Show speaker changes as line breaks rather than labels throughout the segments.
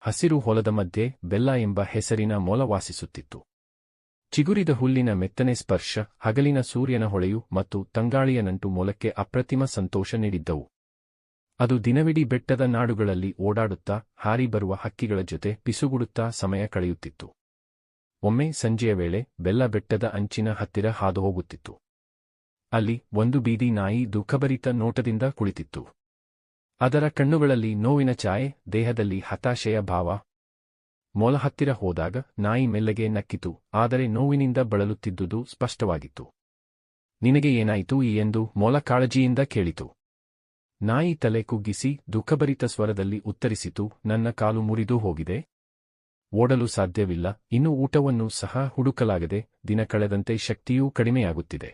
ಹಸಿರು ಹೊಲದ ಮಧ್ಯೆ ಬೆಲ್ಲ ಎಂಬ ಹೆಸರಿನ ಮೊಲ ವಾಸಿಸುತ್ತಿತ್ತು. ಚಿಗುರಿದ ಹುಲ್ಲಿನ ಮೆತ್ತನೆ ಸ್ಪರ್ಶ, ಹಗಲಿನ ಸೂರ್ಯನ ಹೊಳೆಯು ಮತ್ತು ತಂಗಾಳಿಯ ನಂಟು ಮೊಲಕ್ಕೆ ಅಪ್ರತಿಮ ಸಂತೋಷ ನೀಡಿದ್ದವು. ಅದು ದಿನವಿಡೀ ಬೆಟ್ಟದ ನಾಡುಗಳಲ್ಲಿ ಓಡಾಡುತ್ತಾ, ಹಾರಿ ಬರುವ ಹಕ್ಕಿಗಳ ಜೊತೆ ಪಿಸುಗುಡುತ್ತಾ ಸಮಯ ಕಳೆಯುತ್ತಿತ್ತು. ಒಮ್ಮೆ ಸಂಜೆಯ ವೇಳೆ ಬೆಲ್ಲ ಬೆಟ್ಟದ ಅಂಚಿನ ಹತ್ತಿರ ಹಾದು ಹೋಗುತ್ತಿತ್ತು. ಅಲ್ಲಿ ಒಂದು ಬೀದಿ ನಾಯಿ ದುಃಖಭರಿತ ನೋಟದಿಂದ ಕುಳಿತಿತ್ತು. ಅದರ ಕಣ್ಣುಗಳಲ್ಲಿ ನೋವಿನ ಛಾಯೆ, ದೇಹದಲ್ಲಿ ಹತಾಶೆಯ ಭಾವ. ಮೊಲ ಹತ್ತಿರ ಹೋದಾಗ ನಾಯಿ ಮೆಲ್ಲಗೆ ನಕ್ಕಿತು, ಆದರೆ ನೋವಿನಿಂದ ಬಳಲುತ್ತಿದ್ದುದು ಸ್ಪಷ್ಟವಾಗಿತ್ತು. ನಿನಗೆ ಏನಾಯಿತು ಈ ಎಂದು ಮೊಲ ಕಾಳಜಿಯಿಂದ ಕೇಳಿತು. ನಾಯಿ ತಲೆ ಕುಗ್ಗಿಸಿ ದುಃಖಭರಿತ ಸ್ವರದಲ್ಲಿ ಉತ್ತರಿಸಿತು, ನನ್ನ ಕಾಲು ಮುರಿದು ಹೋಗಿದೆ. ಓಡಲು ಸಾಧ್ಯವಿಲ್ಲ, ಇನ್ನು ಊಟವನ್ನು ಸಹ ಹುಡುಕಲಾಗದೆ, ದಿನ ಕಳೆದಂತೆ ಶಕ್ತಿಯೂ ಕಡಿಮೆಯಾಗುತ್ತಿದೆ.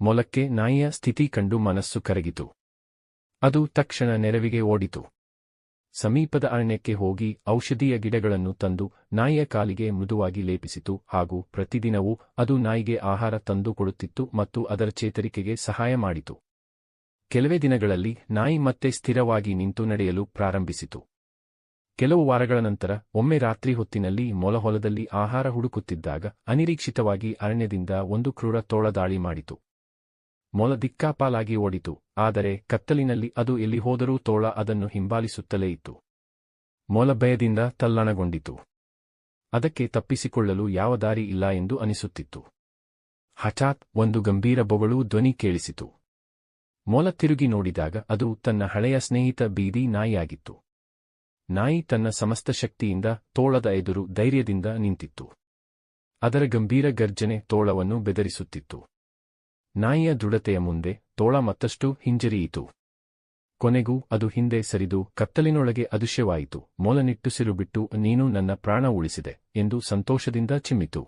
ಮೊಲಕ್ಕೆ ನಾಯಿಯ ಸ್ಥಿತಿ ಕಂಡು ಮನಸ್ಸು ಕರಗಿತು. ಅದು ತಕ್ಷಣ ನೆರವಿಗೆ ಓಡಿತು. ಸಮೀಪದ ಅರಣ್ಯಕ್ಕೆ ಹೋಗಿ ಔಷಧೀಯ ಗಿಡಗಳನ್ನು ತಂದು ನಾಯಿಯ ಕಾಲಿಗೆ ಮೃದುವಾಗಿ ಲೇಪಿಸಿತು ಹಾಗೂ ಪ್ರತಿದಿನವೂ ಅದು ನಾಯಿಗೆ ಆಹಾರ ತಂದು ಕೊಡುತ್ತಿತ್ತು ಮತ್ತು ಅದರ ಚೇತರಿಕೆಗೆ ಸಹಾಯ ಮಾಡಿತು. ಕೆಲವೇ ದಿನಗಳಲ್ಲಿ ನಾಯಿ ಮತ್ತೆ ಸ್ಥಿರವಾಗಿ ನಿಂತು ನಡೆಯಲು ಪ್ರಾರಂಭಿಸಿತು. ಕೆಲವು ವಾರಗಳ ನಂತರ ಒಮ್ಮೆ ರಾತ್ರಿ ಹೊತ್ತಿನಲ್ಲಿ ಮೊಲಹೊಲದಲ್ಲಿ ಆಹಾರ ಹುಡುಕುತ್ತಿದ್ದಾಗ ಅನಿರೀಕ್ಷಿತವಾಗಿ ಅರಣ್ಯದಿಂದ ಒಂದು ಕ್ರೂರ ತೋಳದಾಳಿ ಮಾಡಿತು. ಮೊಲ ದಿಕ್ಕಾಪಾಲಾಗಿ ಓಡಿತು, ಆದರೆ ಕತ್ತಲಿನಲ್ಲಿ ಅದು ಎಲ್ಲಿ ಹೋದರೂ ತೋಳ ಅದನ್ನು ಹಿಂಬಾಲಿಸುತ್ತಲೇ ಇತ್ತು. ಮೊಲ ಭಯದಿಂದ ತಲ್ಲಣಗೊಂಡಿತು. ಅದಕ್ಕೆ ತಪ್ಪಿಸಿಕೊಳ್ಳಲು ಯಾವ ದಾರಿ ಇಲ್ಲ ಎಂದು ಅನಿಸುತ್ತಿತ್ತು. ಹಠಾತ್ ಒಂದು ಗಂಭೀರ ಬೊಗಳು ಧ್ವನಿ ಕೇಳಿಸಿತು. ಮೊಲ ತಿರುಗಿ ನೋಡಿದಾಗ ಅದು ತನ್ನ ಹಳೆಯ ಸ್ನೇಹಿತ ಬೀದಿ ನಾಯಿಯಾಗಿತ್ತು. ನಾಯಿ ತನ್ನ ಸಮಸ್ತ ಶಕ್ತಿಯಿಂದ ತೋಳದ ಎದುರು ಧೈರ್ಯದಿಂದ ನಿಂತಿತ್ತು. ಅದರ ಗಂಭೀರ ಗರ್ಜನೆ ತೋಳವನ್ನು ಬೆದರಿಸುತ್ತಿತ್ತು. ನಾಯಿಯ ದೃಢತೆಯ ಮುಂದೆ ತೋಳ ಮತ್ತಷ್ಟು ಹಿಂಜರಿಯಿತು. ಕೊನೆಗೂ ಅದು ಹಿಂದೆ ಸರಿದು ಕತ್ತಲಿನೊಳಗೆ ಅದೃಶ್ಯವಾಯಿತು. ಮೋಲನಿಟ್ಟುಸಿರು ಬಿಟ್ಟು, ನೀನು ನನ್ನ ಪ್ರಾಣ ಉಳಿಸಿದೆ ಎಂದು ಸಂತೋಷದಿಂದ ಚಿಮ್ಮಿತು.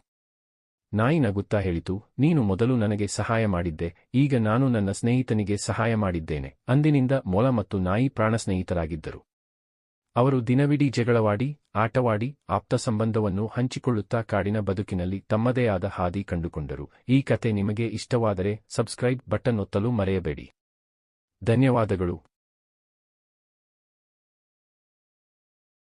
ನಾಯಿ ನಗುತ್ತಾ ಹೇಳಿತು, ನೀನು ಮೊದಲು ನನಗೆ ಸಹಾಯ ಮಾಡಿದ್ದೆ, ಈಗ ನಾನು ನನ್ನ ಸ್ನೇಹಿತನಿಗೆ ಸಹಾಯ ಮಾಡಿದ್ದೇನೆ, ಅಂದಿನಿಂದ ಮೊಲ ಮತ್ತು ನಾಯಿ ಪ್ರಾಣ ಸ್ನೇಹಿತರಾಗಿದ್ದರು ಅವರು ದಿನವಿಡೀ ಜಗಳವಾಡಿ, ಆಟವಾಡಿ, ಆಪ್ತ ಸಂಬಂಧವನ್ನು ಹಂಚಿಕೊಳ್ಳುತ್ತಾ ಕಾಡಿನ ಬದುಕಿನಲ್ಲಿ ತಮ್ಮದೇ ಆದ ಹಾದಿ ಕಂಡುಕೊಂಡರು. ಈ ಕತೆ ನಿಮಗೆ ಇಷ್ಟವಾದರೆ ಸಬ್ಸ್ಕ್ರೈಬ್ ಬಟನ್ ಒತ್ತಲು ಮರೆಯಬೇಡಿ. ಧನ್ಯವಾದಗಳು.